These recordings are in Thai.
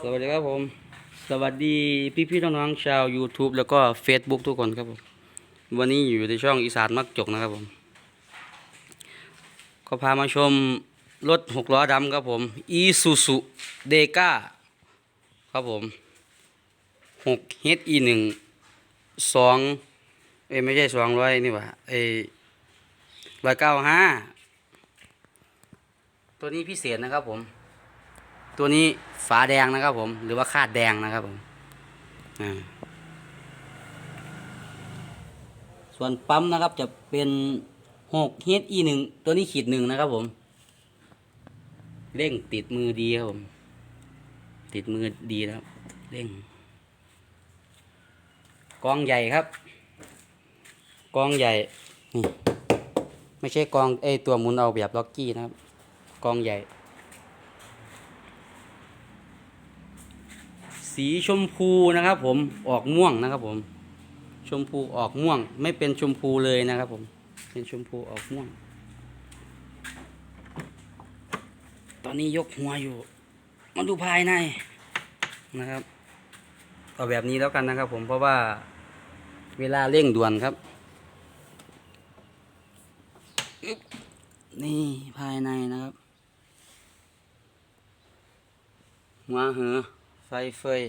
สวัสดีครับผม สวัสดีพี่พี่ๆน้องๆชาว YouTube แล้วก็ Facebook ทุกคนครับผม วันนี้อยู่ในช่องอีสานมักจกนะครับผม ก็พามาชมรถหกล้อดำครับผม Isuzu d e g a ครับผมหก HE หนึ่งสองเอ้ไม่ใช่สองร้อยนี่ว่าเอ้ร้อยเก้าห้าตัวนี้พิเศษนะครับผม ตัวนี้ฝาแดงนะครับผม หรือว่าคาดแดงนะครับผมส่วนปั๊มนะครับจะเป็นหก HE หนึ่งตัวนี้ขีดหนึ่งนะครับผม เร่งติดมือดีครับผม ติดมือดีนะครับ เร่ง กองใหญ่ครับ กองใหญ่นี่ไม่ใช่กองไอตัวหมุนเอาแบบล็อกกี้นะครับ กองใหญ่ สีชมพูนะครับผมออกม่วงนะครับผม ชมพูออกม่วง ไม่เป็นชมพูเลยนะครับผมเป็นชมพูออกม่วง ตอนนี้ยกหัวอยู่ มาดูภายในนะครับเอาแบบนี้แล้วกันนะครับผมเพราะว่าเวลาเร่งด่วนครับอึ๊บนี่ภายในนะครับหัวเหอ ไฟเฟย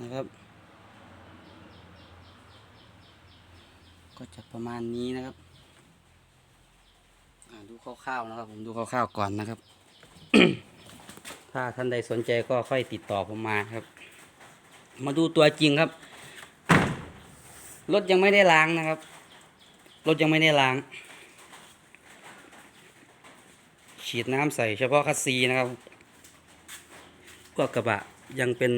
นะครับ ก็จะประมาณนี้นะครับดูคร่าวๆนะครับ ผมดูคร่าวๆก่อนนะครับ ถ้าท่านใดสนใจก็ค่อยติดต่อผมมาครับ มาดูตัวจริงครับ รถยังไม่ได้ล้างนะครับ รถยังไม่ได้ล้าง ฉีดน้ำใส่เฉพาะคัสซีนะครับก็กระบะ ยังเป็น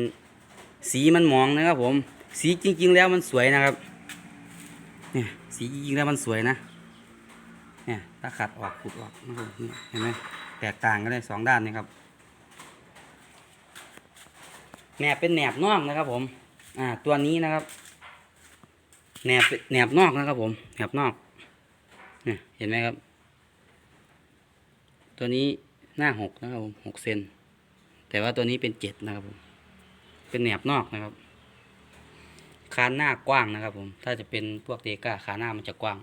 สีมันหมองนะครับ ผม สีจริง ๆ แล้วมันสวยนะครับ เนี่ยสีจริงๆแล้วมันสวยนะ เนี่ยถ้าขัดออกขุดออกนะครับเห็นไหมแตกต่างกันเลยสองด้านนี่ครับแหนบเป็นแหนบนอกนะครับผม อ่า ตัวนี้นะครับ แหนบแหนบนอกนะครับผม แหนบนอก เนี่ย เห็นไหมครับ ตัวนี้หน้าหกนะครับผมหกเซน แต่ว่าตัวนี้เป็นเจ็ดนะครับผม เป็นแหนบนอกนะครับ คานหน้ากว้างนะครับผม ถ้าจะเป็นพวกเดก้าคานหน้ามันจะกว้าง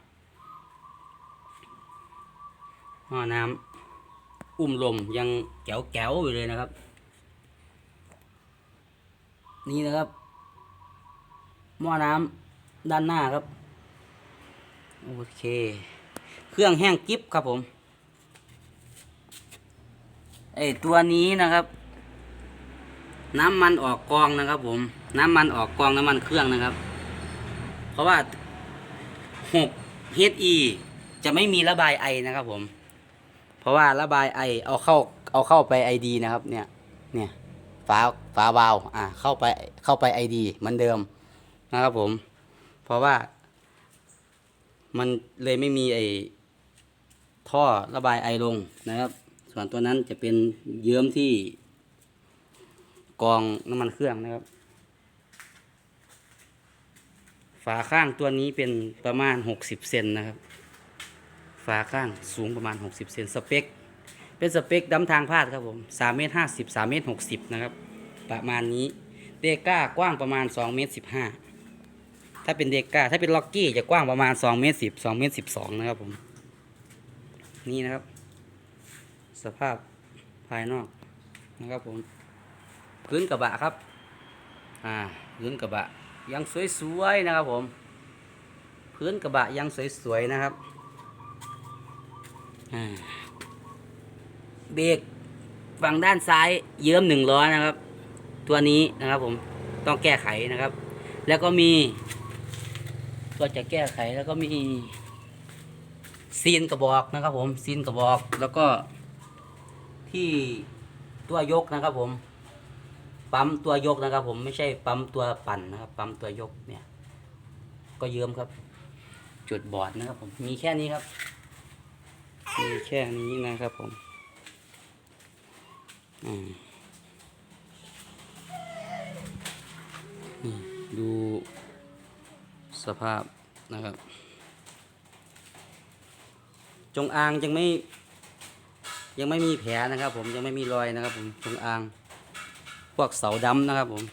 ห้อน้ำอุ้มลมยังแก๋วแก๋วอยู่เลยนะครับ นี่นะครับ หม้อน้ำด้านหน้าครับ โอเค เครื่องแห้งกิฟครับผมไอตัวนี้นะครับ น้ำมันออกกองนะครับ ผม น้ำมันออกกองน้ำมันเครื่องนะครับ เพราะว่า6 HE จะไม่มีระบายไอนะครับ ผม เพราะว่าระบายไอเอาเข้าเอาเข้าไป ID นะครับ เนี่ย เนี่ยฝาฝาวาล์วอ่าเข้าไปเข้าไป ID เหมือนเดิมนะครับ ผม เพราะว่ามันเลยไม่มีไอท่อระบายไอลงนะครับ ส่วนตัวนั้นจะเป็นเยิ้มที่ กองน้ำมันเครื่องนะครับ ฝาข้างตัวนี้เป็นประมาณ 60 เซนนะครับ ฝาข้างสูงประมาณ 60 เซนสเปค เป็นสเปคดำทางพาดครับผม3เมตร50 3เมตร60 นะครับ ประมาณนี้เดก้ากว้างประมาณ2เมตร15 ถ้าเป็นเดก้าถ้าเป็นล็อกกี้จะกว้างประมาณ2เมตร10 2เมตร12 นะครับผม นี่นะครับ สภาพภายนอกนะครับผม พื้นกระบะครับ อ่า พื้นกระบะยังสวยๆนะครับผม พื้นกระบะยังสวยๆนะครับอ่าเบรกฝั่งด้านซ้ายเยิ้มหนึ่งล้อนะครับ ตัวนี้นะครับผมต้องแก้ไขนะครับ แล้วก็มีก็จะแก้ไขแล้วก็มีซีนกระบอกนะครับผมซีนกระบอกแล้วก็ที่ตัวยกนะครับผม ปั๊มตัวยกนะครับ ผมไม่ใช่ปั๊มตัวปั่นนะครับ ปั๊มตัวยกเนี่ย ก็เยิ้มครับ จุดบอดนะครับ ผมมีแค่นี้ครับมีแค่นี้นะครับผมอืมนี่ดูสภาพนะครับ จงอางยังไม่ยังไม่มีแผลนะครับ ผมยังไม่มีรอยนะครับ ผมจงอาง พวกเสาดำนะครับผม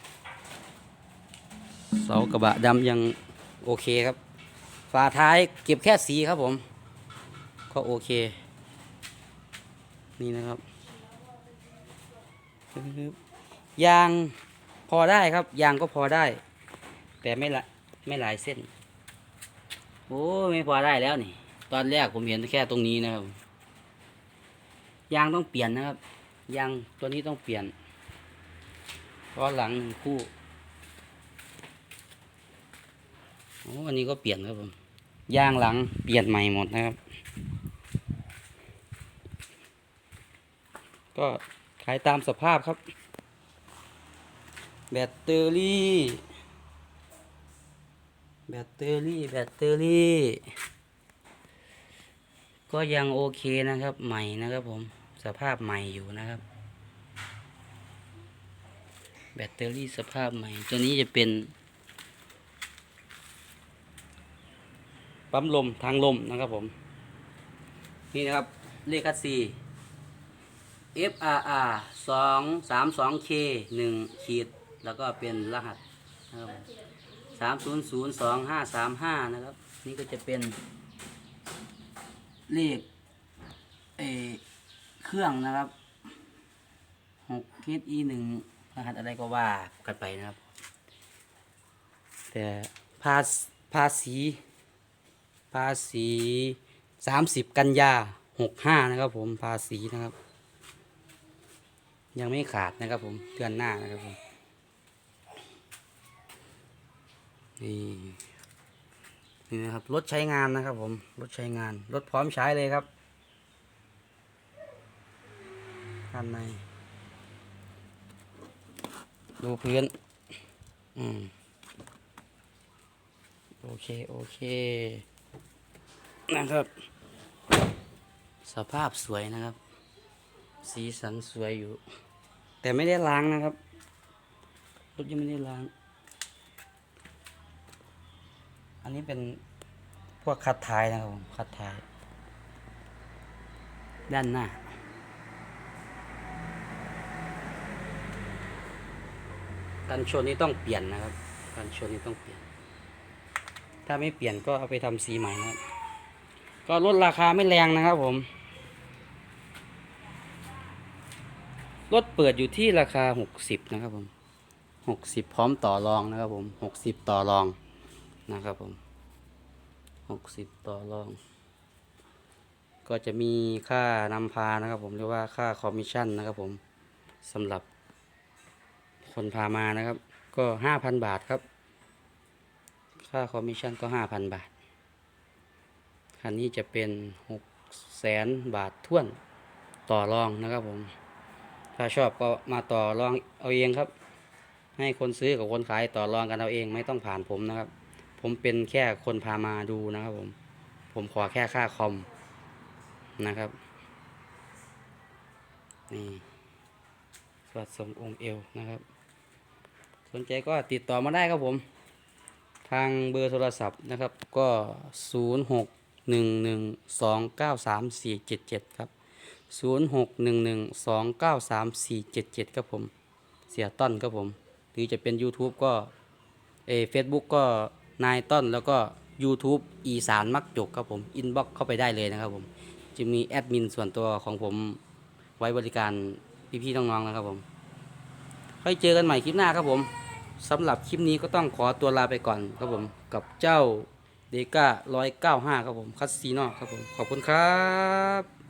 เสากระบะดำยังโอเคครับ ฝาท้ายเก็บแค่สีครับผม ก็โอเค นี่นะครับ ยางพอได้ครับ ยางก็พอได้ แต่ไม่ละไม่หลายเส้น โอ้ไม่พอได้แล้วนี่ ตอนแรกผมเห็นแค่ตรงนี้นะครับ ยางต้องเปลี่ยนนะครับ ยางตัวนี้ต้องเปลี่ยน เพราะหลังหนึ่งคู่โอ้อันนี้ก็เปลี่ยนครับผมยางหลังเปลี่ยนใหม่หมดนะครับ ก็ขายตามสภาพครับ แบตเตอรี่ แบตเตอรี่ แบตเตอรี่ ก็ยังโอเคนะครับใหม่นะครับผมสภาพใหม่อยู่นะครับ แบตเตอรี่สภาพใหม่ ตัวนี้จะเป็น ปั๊มลมทางลมนะครับผม นี่นะครับ เลขคัสซี FRR สองสามสอง K หนึ่งขีด แล้วก็เป็นรหัสนะครับสามศูนย์ศูนย์สองห้าสามห้านะครับ นี่ก็จะเป็น เลขเอเครื่องนะครับหก HE หนึ่ง รหัสอะไรก็ว่ากันไปนะครับ แต่ภาษภาษี ภาษีสามสิบกันยาหกห้านะครับผมภาษีนะครับ ยังไม่ขาดนะครับผมเดือนหน้านะครับผมนี่นี่นะครับรถใช้งานนะครับผมรถใช้งานรถพร้อมใช้เลยครับด้านใน ดูพื้น อืม โอเค โอเค นะครับ สภาพสวยนะครับ สีสันสวยอยู่ แต่ไม่ได้ล้างนะครับ รถยังไม่ได้ล้าง อันนี้เป็นพวกคัดท้ายนะครับผมคัดท้าย ด้านหน้า กันชนนี้ต้องเปลี่ยนนะครับ กันชนนี้ต้องเปลี่ยน ถ้าไม่เปลี่ยนก็เอาไปทำสีใหม่นะครับ ก็ลดราคาไม่แรงนะครับผม รถเปิดอยู่ที่ราคาหกสิบนะครับผมหกสิบพร้อมต่อรองนะครับผมหกสิบต่อรองนะครับผมหกสิบต่อรอง ก็จะมีค่านำพานะครับผม หรือว่าค่าคอมมิชชั่นนะครับผมสำหรับ คนพามานะครับ ก็ห้าพันบาทครับ ค่าคอมมิชชั่นก็ห้าพันบาท คันนี้จะเป็นหกแสนบาทท่วนต่อรองนะครับผม ถ้าชอบก็มาต่อรองเอาเองครับ ให้คนซื้อกับคนขายต่อรองกันเอาเองไม่ต้องผ่านผมนะครับ ผมเป็นแค่คนพามาดูนะครับผม ผมขอแค่ค่าคอมนะครับ นี่สวัสดสมองค์เอวนะครับ สนใจก็ติดต่อมาได้ครับผม ทางเบอร์โทรศัพท์นะครับก็ 0 6 1 1 2 9 3 4 7 7 ครับ 0 6 1 1 2 9 3 4 7 7 ครับผม เสียต้นครับผม หรือจะเป็น YouTube ก็เอเฟซบุ๊กก็นายต้นแล้วก็ YouTube อีสานมักจกครับผมอินบ็อกเข้าไปได้เลยนะครับผม จะมีแอดมินส่วนตัวของผมไว้บริการพี่ๆน้องๆนะครับผมค่อยเจอกันใหม่คลิปหน้าครับผม สำหรับคลิปนี้ก็ต้องขอตัวลาไปก่อนครับผมกับเจ้าเดก้าร้อยเก้าห้าครับผม คัสซีนอครับผม ขอบคุณครับ